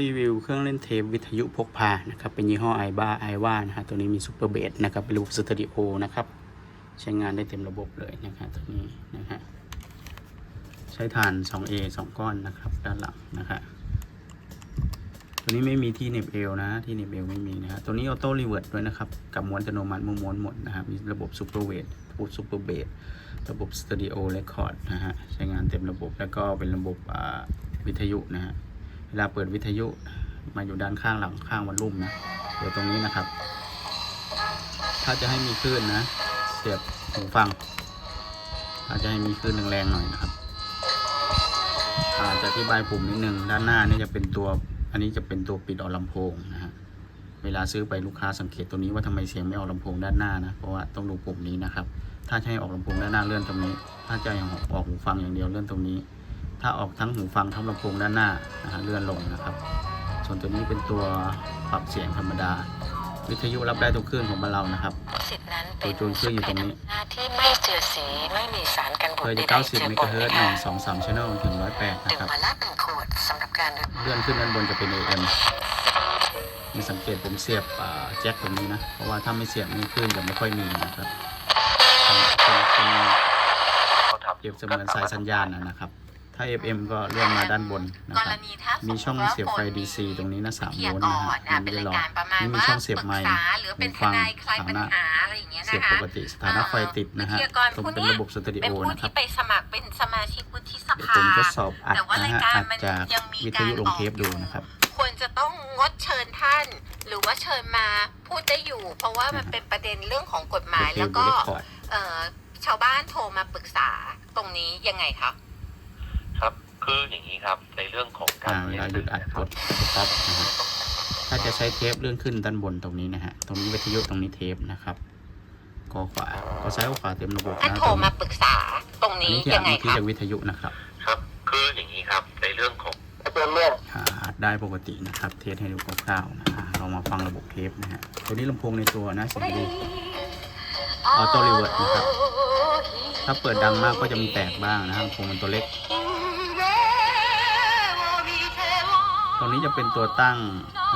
รีวิวเครื่องเล่นเทปวิทยุพกพานะครับเป็นยี่ห้อไอบ้าไอว่านะฮะตัวนี้มีซูเปอร์เบสนะครับเป็นระบบสเตอริโอนะครับใช้งานได้เต็มระบบเลยนะครับตัวนี้นะฮะใช้ฐาน 2A 2 ก้อนนะครับด้านหลังนะฮะตัวนี้ไม่มีที่เน็บเอวนะที่เน็บเอวไม่มีนะฮะตัวนี้ออโต้รีเวิร์ดด้วยนะครับกับม้วนอัตโนมัติม้วนหมดนะครับมีระบบซูเปอร์เวทระบบซูเปอร์เบสระบบสเตอริโอเรคคอร์ดนะฮะใช้งานเต็มระบบแล้วก็เป็นระบบวิทยุนะฮะ วลาเปิดวิทยุมาอยู่ด้านข้างหลังข้างวันรุ่มนะเดี๋ยวตรงนี้นะครับ ถ้าจะให้มีคลื่นนะ เสียบหูฟัง ถ้าจะให้มีคลื่นแรงๆหน่อยนะครับอาจจะอธิบายปุ่มนิดนึงด้านหน้านี่จะเป็นตัว อันนี้จะเป็นตัวปิดออกลำโพงนะฮะเวลาซื้อไปลูกค้าสังเกตตัวนี้ว่าทำไมเสียงไม่ออกลำโพงด้านหน้านะเพราะว่าต้องดูปุ่มนี้นะครับ ถ้าให้ออกลำโพงด้านหน้าเลื่อนตรงนี้ ถ้าจะให้ออกหูฟังอย่างเดียวเลื่อนตรงนี้ ถ้าออกทั้งหูฟังทั้งลำโพงด้านหน้านะฮะเลื่อนลงนะครับ ส่วนตัวนี้เป็นตัวปรับเสียงธรรมดา วิทยุรับได้ทุกคลื่นของบ้านเรานะครับสิทธิ์นั้นตัวจูนเครื่องอยู่ตรงนี้หน้าที่ไม่เจือสีไม่มีสารกันบูเคดยใดจะๆ90เมกะเฮิรตซ์1 2 3 channel ถึง108นะดื่มครับมาละหนึ่งขวดสำหรับการดื่มเลื่อนขึ้นด้านบนจะเป็น AM มีสังเกตผมเสียบอ่าแจ็คตรงนี้นะ เพราะว่าถ้าไม่เสียบนี่คลื่นจะไม่ค่อยมีนะครับเป็นเป็นเปรียบเสมือนสายสัญญาณนะนะครับ ถ้า FM ก็เลื่อนมาด้านบนนะกครรับณีถ้ามีมีช่องเสียบไฟ DC ตรงนี้นะ3เทีโวยลต์ก่นะอฮะนอะยังเป็ไม่นได้รายลองการประมาณนี่มีว่าช่องเสียบไมค์ปรึกษาหรือเป็นหูทฟังนายคลายทางปัญหน้าหาอะไรอย่างเงี้ยเสียบนะปคะกติสถานะไฟติดนะฮะวิทยากรตรงผู้เป็นเนี้ยระบบสเตอริเป็นโอผู้นะครับที่ไปสมัครเป็นสมาชิกวุฒิสเดี๋ยวภาผมทดสอบอัดแต่ว่านะรายฮะการอัดมันจากยังมีวิทการยุลองอกเทปดูนะครับควรจะต้องงดเชิญท่าน หรือว่าเชิญมาพูดได้อยู่ เพราะว่ามันเป็นประเด็นเรื่องของกฎหมายโอเคแล้วก็ดูได้คอร์ดเอ่อชาวบ้านโทรมาปรึกษาตรงนี้ยังไงคะ ครับคืออย่างนี้ครับ ในเรื่องของกาอ่ารเวลาหยุดอัดกดสต็อปนะฮะถ้าจะใช้เทปเลื่อนขึ้นด้านบนตรงนี้นะฮะตรงนี้วิทยุตรงนี้เทปนะครับกอขวากอซ้ายกอขวาเต็มระบบท่านนะโทรมาปรึกษาตรงอันนี้นี้ที่ยัอัดงไงเมื่อกี้คะจากวิทยุนะครับ ครับ คืออย่างนี้ครับ ในเรื่องของอ่าอัดได้ปกตินะครับ เทสให้ดูคร่าวๆนะอ่าเรามาฟังระบบเทปนะฮะตัวนี้ลำโพงในตัวนะเสียงดีออโต้รีเวิร์ดนะครับ ถ้าเปิดดังมากก็จะมีแตกบ้างนะครับลำโพงมันตัวเล็ก ตรงนี้จะเป็นตัวตั้ง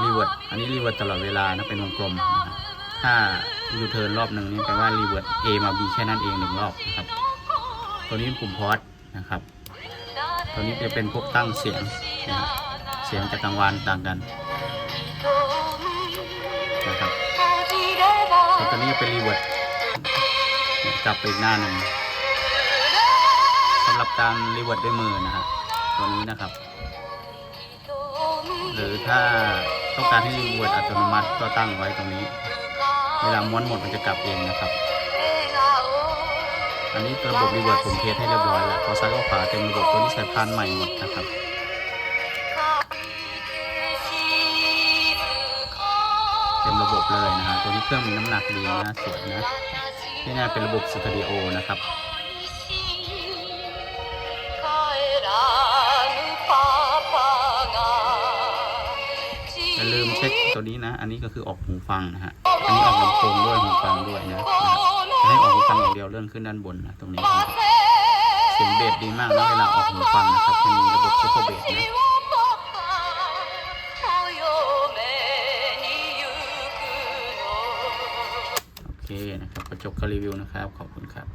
รีเวิร์ดอันนี้รีเวิร์ดตลอดเวลานะเป็นวงกลมนะครับถ้ายูเทิร์นรอบหนึ่งนี่แปลว่ารีเวิร์ด A มา B แค่นั้นเองหนึ่งรอบนะครับ ตัวนี้เป็นปุ่มพอดนะครับ ตัวนี้จะเป็นพวกตั้งเสียงนะครับเสียงจากกลางวานต่างกันนะครับตัวนี้เป็นรีเวิร์ดกลับไปอีกหน้าหนึ่ง รับการรีเวิร์ดด้วยมือนะฮะตัวนี้นะครับ หรือถ้าต้องการให้รีเวิร์ดอัตโนมัติก็ตั้งไว้ตรงนี้ เวลาม้วนหมดมันจะกลับเองนะครับ อันนี้ระบบรีเวิร์ดผมเทสให้เรียบร้อยแล้วพอซ้ายก็ขวาเต็มระบบตัวนี้ใส่พานใหม่หมดนะครับเต็มระบบเลยนะฮะตัวนี้เครื่องมีน้ำหนักดีนะสวยนะที่น่าเป็นระบบสตอริโอนะครับ ตัวนี้นะ อันนี้ก็คือออกหูฟังนะฮะ อันนี้ออกลำโพงด้วยหูฟังด้วยนะจะให้ออกหูฟังอย่างเดียวเลื่อนขึ้นด้านบนนะตรงนี้เสียงเบสดีมากนะเวลาออกหูฟังนะครับมันมีระบบซูเปอร์เบสนะโอเคนะครับกระจกก็รีวิวนะครับ ขอบคุณครับ